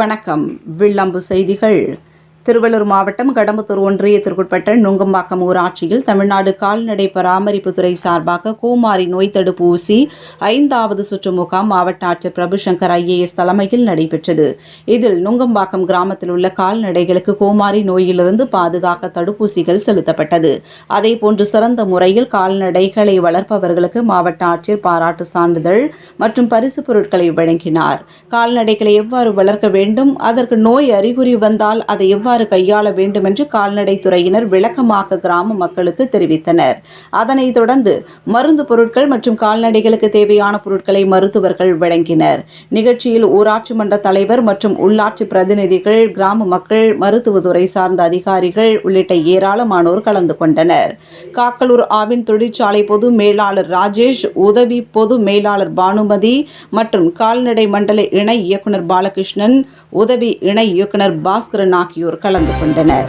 வணக்கம். வில்லம்பு செய்திகள். திருவள்ளூர் மாவட்டம் கடம்பத்தூர் ஒன்றியத்திற்குட்பட்ட நுங்கம்பாக்கம் ஊராட்சியில் தமிழ்நாடு கால்நடை பராமரிப்புத்துறை சார்பாக கோமாரி நோய் தடுப்பு ஊசி ஐந்தாவது சுற்று முகாம் மாவட்ட ஆட்சியர் பிரபுசங்கர் ஐஏஎஸ் தலைமையில் நடைபெற்றது. இதில் நுங்கம்பாக்கம் கிராமத்தில் உள்ள கால்நடைகளுக்கு கோமாரி நோயிலிருந்து பாதுகாக்க தடுப்பூசிகள் செலுத்தப்பட்டது. அதேபோன்று சிறந்த முறையில் கால்நடைகளை வளர்ப்பவர்களுக்கு மாவட்ட ஆட்சியர் பாராட்டு சான்றிதழ் மற்றும் பரிசு பொருட்களை வழங்கினார். கால்நடைகளை எவ்வாறு வளர்க்க வேண்டும்? அதற்கு நோய் அறிகுறி வந்தால் அதை எவ்வாறு கையாள வேண்டும் என்று கால்நடை துறையினர் விளக்கமாக கிராம மக்களுக்கு தெரிவித்தனர். அதனைத் தொடர்ந்து மருந்து பொருட்கள் மற்றும் கால்நடைகளுக்கு தேவையான பொருட்களை மருத்துவர்கள் வழங்கினர். நிகழ்ச்சியில் ஊராட்சி மன்ற தலைவர் மற்றும் உள்ளாட்சி பிரதிநிதிகள் கிராம மக்கள் மருத்துவத்துறை சார்ந்த அதிகாரிகள் உள்ளிட்ட ஏராளமானோர் கலந்து கொண்டனர். காக்கலூர் ஆவின் தொழிற்சாலை பொது மேலாளர் ராஜேஷ் உதவி பொது மேலாளர் பானுமதி மற்றும் கால்நடை மண்டல இணை இயக்குனர் பாலகிருஷ்ணன் உதவி இணை இயக்குனர் பாஸ்கரன் ஆகியோர் கலந்து கொண்டனர்.